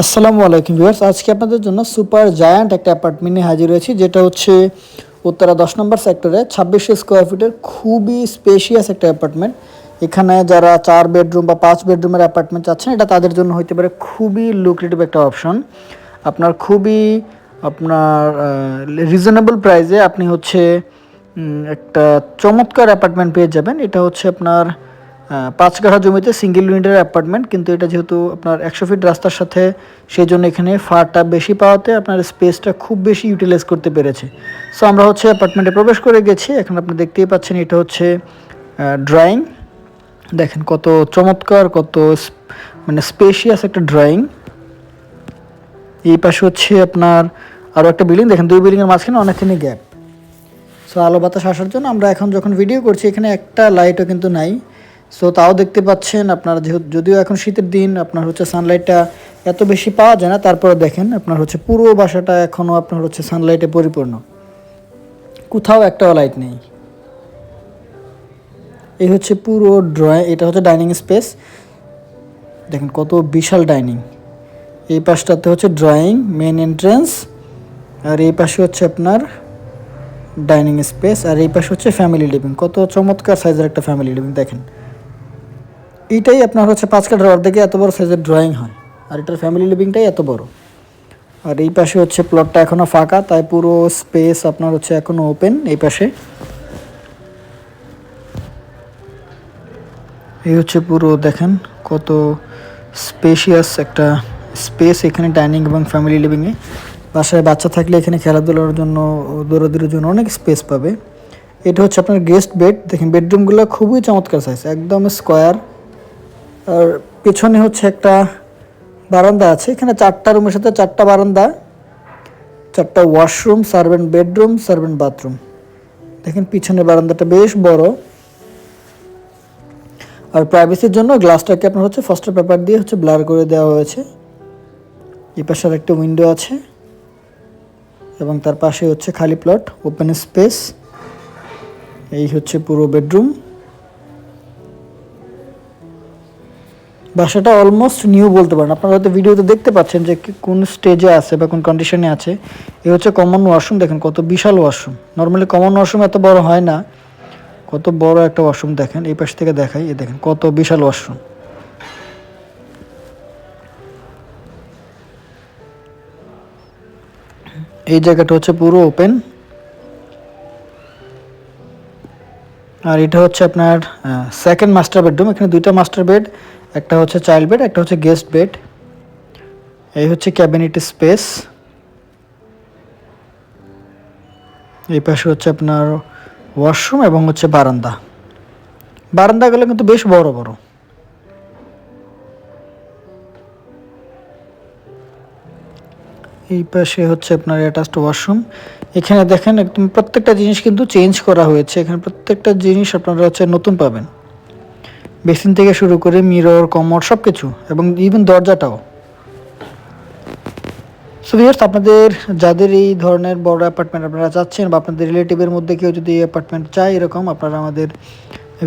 আসসালামু আলাইকুম ভিউয়ার্স, আজকে আপনাদের জন্য সুপার জায়ান্ট একটা অ্যাপার্টমেন্ট নিয়ে হাজির হয়েছি, যেটা হচ্ছে উত্তরা দশ নম্বর সেক্টরে ছাব্বিশশো স্কোয়ার ফিটের খুবই স্পেশিয়াস একটা অ্যাপার্টমেন্ট। এখানে যারা চার বেডরুম বা পাঁচ বেডরুমের অ্যাপার্টমেন্ট চাচ্ছেন, এটা তাদের জন্য হইতে পারে খুবই লুক্রেটিভ একটা অপশন আপনার খুবই, আপনার রিজনেবল প্রাইসে আপনি হচ্ছে একটা চমৎকার অ্যাপার্টমেন্ট পেয়ে যাবেন। এটা হচ্ছে আপনার পাঁচ কাঠা জমিতে সিঙ্গেল ইউনিটের অ্যাপার্টমেন্ট কিন্তু এটা যেহেতু আপনার একশো ফিট রাস্তার সাথে সেই জন্য এখানে ফারটা বেশি পাওয়াতে আপনার স্পেসটা খুব বেশি ইউটিলাইজ করতে পেরেছে। সো আমরা হচ্ছে অ্যাপার্টমেন্টে প্রবেশ করে গেছি। এখন আপনি দেখতেই পাচ্ছেন এটা হচ্ছে ড্রয়িং দেখেন কত চমৎকার, কত মানে স্পেশিয়াস একটা ড্রয়িং এই পাশে হচ্ছে আপনার আরও একটা বিল্ডিং দেখেন দুই বিল্ডিংয়ের মাঝখানে অনেকখানি গ্যাপ সো আলো বাতাস আসার জন্য আমরা এখন যখন ভিডিও করছি, এখানে একটা লাইটও কিন্তু নাই। সো তাও দেখতে পাচ্ছেন, আপনার যদিও এখন শীতের দিন, আপনার হচ্ছে সানলাইটটা এত বেশি পাওয়া যায় না তারপরে দেখেন, আপনার হচ্ছে পুরো বাসাটা এখনও আপনার হচ্ছে সানলাইটে পরিপূর্ণ। কোথাও একটাও লাইট নেই। এই হচ্ছে পুরো ড্রয়িং এটা হচ্ছে ডাইনিং স্পেস দেখেন কত বিশাল ডাইনিং এই পাশটাতে হচ্ছে ড্রয়িং মেন এন্ট্রেন্স আর এই পাশে হচ্ছে আপনার ডাইনিং স্পেস আর এই পাশে হচ্ছে ফ্যামিলি লিভিং কত চমৎকার সাইজের একটা ফ্যামিলি লিভিং দেখেন। এইটাই আপনার হচ্ছে পাঁচ কাঠার অর্ধেকে এত বড় সাইজের ড্রয়িং হয়। আর এটার ফ্যামিলি লিভিংটাই এত বড়। আর এই পাশে হচ্ছে প্লটটা এখনও ফাঁকা, তাই পুরো স্পেস আপনার হচ্ছে এখনও ওপেন এই পাশে। এই হচ্ছে পুরো দেখেন কত স্পেশিয়াস একটা স্পেস এখানে ডাইনিং এবং ফ্যামিলি লিভিংয়ে বাসায় বাচ্চা থাকলে এখানে খেলাধুলার জন্য, দৌড়াদৌড়ির জন্য অনেক স্পেস পাবে। এটা হচ্ছে আপনার গেস্ট বেড দেখেন বেডরুমগুলো খুবই চমৎকার সাইজ একদম স্কোয়ার আর পেছনে হচ্ছে একটা বারান্দা আছে। এখানে চারটা রুমের সাথে চারটা বারান্দা। চারটা washroom servant bedroom servant bathroom দেখেন পিছনে বারান্দাটা বেশ বড়। আর প্রাইভেসির জন্য গ্লাসটাকে আপনার হচ্ছে ফস্টার পেপার দিয়ে হচ্ছে ব্লার করে দেওয়া হয়েছে। এই পাশে একটা উইন্ডো আছে। এবং তার পাশে হচ্ছে খালি প্লট ওপেন স্পেস এই হচ্ছে পুরো বেডরুম বাসাটা অলমোস্ট নিউ বলতে পারেন। আপনারা হয়তো ভিডিওতে দেখতে পাচ্ছেন যে কোন স্টেজে আছে বা কোন কন্ডিশনে আছে। এ হচ্ছে কমন ওয়াশরুম দেখেন কত বিশাল ওয়াশরুম নর্মালি কমন ওয়াশরুম এত বড় হয় না। কত বড় একটা ওয়াশরুম দেখেন, এই পাশ থেকে দেখাই এই দেখেন কত বিশাল ওয়াশরুম এই জায়গাটা হচ্ছে পুরো ওপেন আর এটা হচ্ছে আপনার সেকেন্ড মাস্টার বেডরুম এখানে দুইটা মাস্টার বেড একটা হচ্ছে চাইল্ড বেড একটা হচ্ছে গেস্ট বেড এই হচ্ছে ক্যাবিনেট স্পেস এই পাশে হচ্ছে আপনার ওয়াশরুম এবং হচ্ছে বারান্দা। বারান্দাগুলো কিন্তু বেশ বড় বড়। এই পাশে হচ্ছে আপনার অ্যাটাচড ওয়াশরুম এখানে দেখেন একদম প্রত্যেকটা জিনিস কিন্তু চেঞ্জ করা হয়েছে। এখানে প্রত্যেকটা জিনিস আপনারা হচ্ছে নতুন পাবেন। বেসিন থেকে শুরু করে মিরর, কমর সব কিছু এবং ইভেন দরজাটাও। সো ভিউয়ার্স আপনাদের, যাদের এই ধরনের বড় অ্যাপার্টমেন্ট আপনারা চাচ্ছেন, বা আপনাদের রিলেটিভের মধ্যে কেউ যদি অ্যাপার্টমেন্ট চায় এরকম, আপনারা আমাদের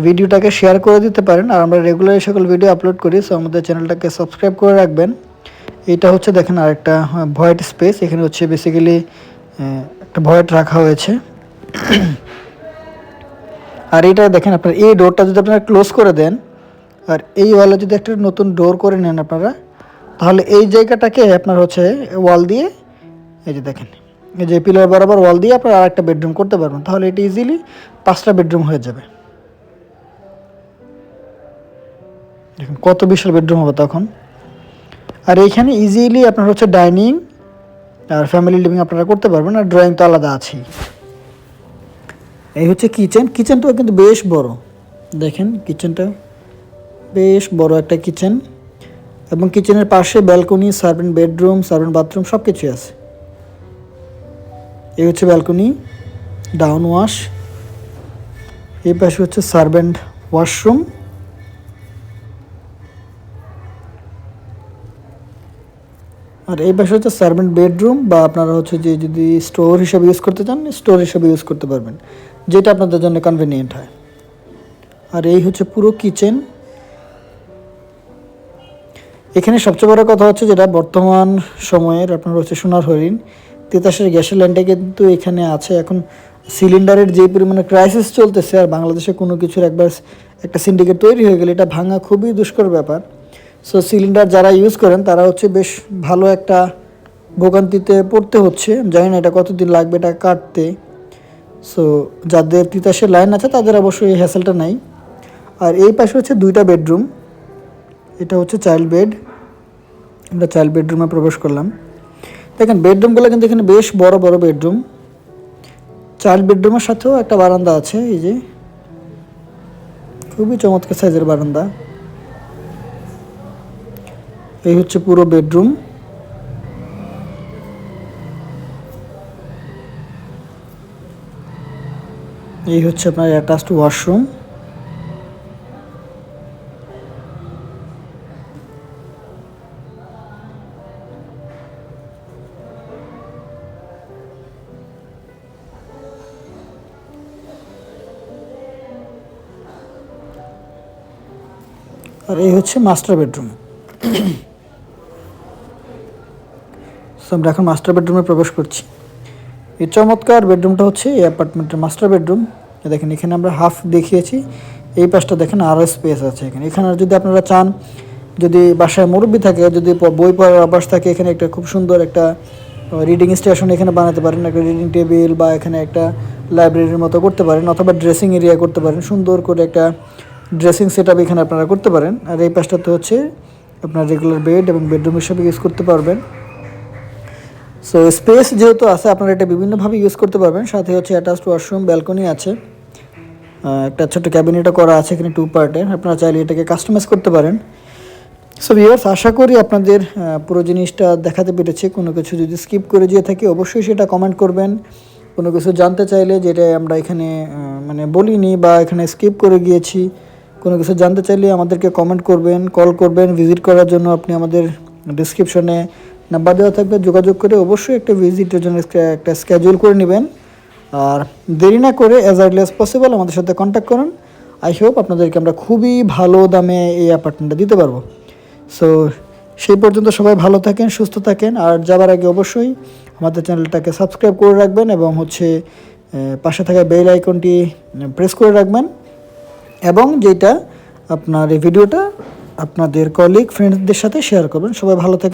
ভিডিওটাকে শেয়ার করে দিতে পারেন। আর আমরা রেগুলার সকল ভিডিও আপলোড করি সো আমাদের চ্যানেলটাকে সাবস্ক্রাইব করে রাখবেন। এটা হচ্ছে, দেখেন, আরেকটা ভয়েট স্পেস এখানে হচ্ছে বেসিক্যালি একটা ভয়েট রাখা হয়েছে। আর এটা, দেখেন, আপনার এই ডোরটা যদি আপনারা ক্লোজ করে দেন আর এই ওয়ালে যদি একটা নতুন ডোর করে নেন আপনারা, তাহলে এই জায়গাটাকে আপনার হচ্ছে ওয়াল দিয়ে, এই যে দেখেন, এই যে পিলার বরাবর ওয়াল দিয়ে আপনারা আর একটা বেডরুম করতে পারবেন। তাহলে এটা ইজিলি পাঁচটা বেডরুম হয়ে যাবে। দেখুন, কত বিশাল বেডরুম হবে তখন। আর এইখানে ইজিলি আপনার হচ্ছে ডাইনিং আর ফ্যামিলি লিভিং আপনারা করতে পারবেন, আর ড্রয়িং তো আলাদা আছেই। এই হচ্ছে কিচেন কিচেনটাও কিন্তু বেশ বড়। দেখেন কিচেনটা বেশ বড় একটা কিচেন এবং কিচেনের পাশে balcony, servant bedroom, servant bathroom সব কিছুই আছে। এই হচ্ছে ব্যালকনি, ডাউন ওয়াশ। এই পাশে হচ্ছে সার্ভেন্ট ওয়াশরুম। আর এই পাশে হচ্ছে সার্ভেন্ট বেডরুম বা আপনারা হচ্ছে যে যদি স্টোর হিসাবে ইউজ করতে চান, স্টোর হিসাবে ইউজ করতে পারবেন, যেটা আপনাদের জন্য কনভিনিয়েন্ট হয়। আর এই হচ্ছে পুরো কিচেন। এখানে সবচেয়ে বড় কথা হচ্ছে যেটা বর্তমান সময়ের আপনার হচ্ছে সোনার হরিণ। তেতাসের গ্যাসের লাইনটা কিন্তু এখানে আছে। এখন সিলিন্ডারের যে পরিমাণে ক্রাইসিস চলতেছে আর বাংলাদেশে কোনো কিছুর একবার একটা সিন্ডিকেট তৈরি হয়ে গেলে এটা ভাঙা খুবই দুষ্কর ব্যাপার। সো সিলিন্ডার যারা ইউজ করেন, তারা হচ্ছে বেশ ভালো একটা ভোগান্তিতে পড়তে হচ্ছে। জানি না এটা কতদিন লাগবে এটা কাটতে। সো যাদের তিতাসের লাইন আছে, তাদের অবশ্যই হ্যাসেলটা নাই। আর এই পাশে হচ্ছে দুইটা বেডরুম এটা হচ্ছে চাইল্ড বেড আমরা চাইল্ড বেডরুমে প্রবেশ করলাম। দেখেন বেডরুমগুলো কিন্তু এখানে বেশ বড় বড় বেডরুম চাইল্ড বেডরুমের সাথেও একটা বারান্দা আছে, এই যে। খুবই চমৎকার সাইজের বারান্দা। এই হচ্ছে পুরো বেডরুম এই হচ্ছে আপনার অ্যাটাচড ওয়াশরুম আর এই হচ্ছে মাস্টার বেডরুম সো আমরা এখন মাস্টার বেডরুমে প্রবেশ করছি। এই চমৎকার বেডরুমটা হচ্ছে এই অ্যাপার্টমেন্টের মাস্টার বেডরুম দেখেন, এখানে আমরা হাফ দেখিয়েছি। এই পাশটা দেখেন আরও স্পেস আছে এখানে। এখানে যদি আপনারা চান, যদি বাসায় মুরব্বী থাকে, যদি বই পড়ার অভ্যাস থাকে, এখানে একটা খুব সুন্দর একটা রিডিং স্টেশন এখানে বানাতে পারেন। একটা রিডিং টেবিল বা এখানে একটা লাইব্রেরির মতো করতে পারেন, অথবা ড্রেসিং এরিয়া করতে পারেন। সুন্দর করে একটা ড্রেসিং সেট আপ এখানে আপনারা করতে পারেন। আর এই পাশটাতে হচ্ছে আপনার রেগুলার বেড এবং বেডরুম হিসাবে ইউজ করতে পারবেন। সো স্পেস যেহেতু আছে, আপনারা এটা বিভিন্নভাবে ইউজ করতে পারবেন। সাথে হচ্ছে অ্যাটাচড ওয়াশরুম ব্যালকনি আছে। একটা ছোট্ট ক্যাবিনেটও করা আছে এখানে টু পার্টের আপনারা চাইলে এটাকে কাস্টমাইজ করতে পারেন। সো ভিউয়ার্স আশা করি আপনাদের পুরো জিনিসটা দেখাতে পেরেছে। কোনো কিছু যদি স্কিপ করে যেয়ে থাকি, অবশ্যই সেটা কমেন্ট করবেন। কোনো কিছু জানতে চাইলে যেটা আমরা এখানে মানে বলিনি বা এখানে স্কিপ করে গিয়েছি কোনো কিছু জানতে চাইলে আমাদেরকে কমেন্ট করবেন কল করবেন ভিজিট করার জন্য আপনি আমাদের ডিসক্রিপশনে নাম্বার দেওয়া থাকবে। যোগাযোগ করে অবশ্যই একটা ভিজিটের জন্য একটা- একটা করে নেবেন। আর দেরি না করে অ্যাজ আর্লি অ্যাজ পসিবল আমাদের সাথে কন্ট্যাক্ট করুন। আই হোপ আপনাদেরকে আমরা খুবই ভালো দামে এই অ্যাপার্টমেন্টটা দিতে পারব। সো সেই পর্যন্ত সবাই ভালো থাকেন, সুস্থ থাকেন। আর যাবার আগে অবশ্যই আমাদের চ্যানেলটাকে সাবস্ক্রাইব করে রাখবেন এবং হচ্ছে পাশে থাকা বেল আইকনটি প্রেস করে রাখবেন। এবং যেটা আপনার এই ভিডিওটা আপনাদের কলিগ ফ্রেন্ডসদের সাথে শেয়ার করবেন। সবাই ভালো থাকবেন।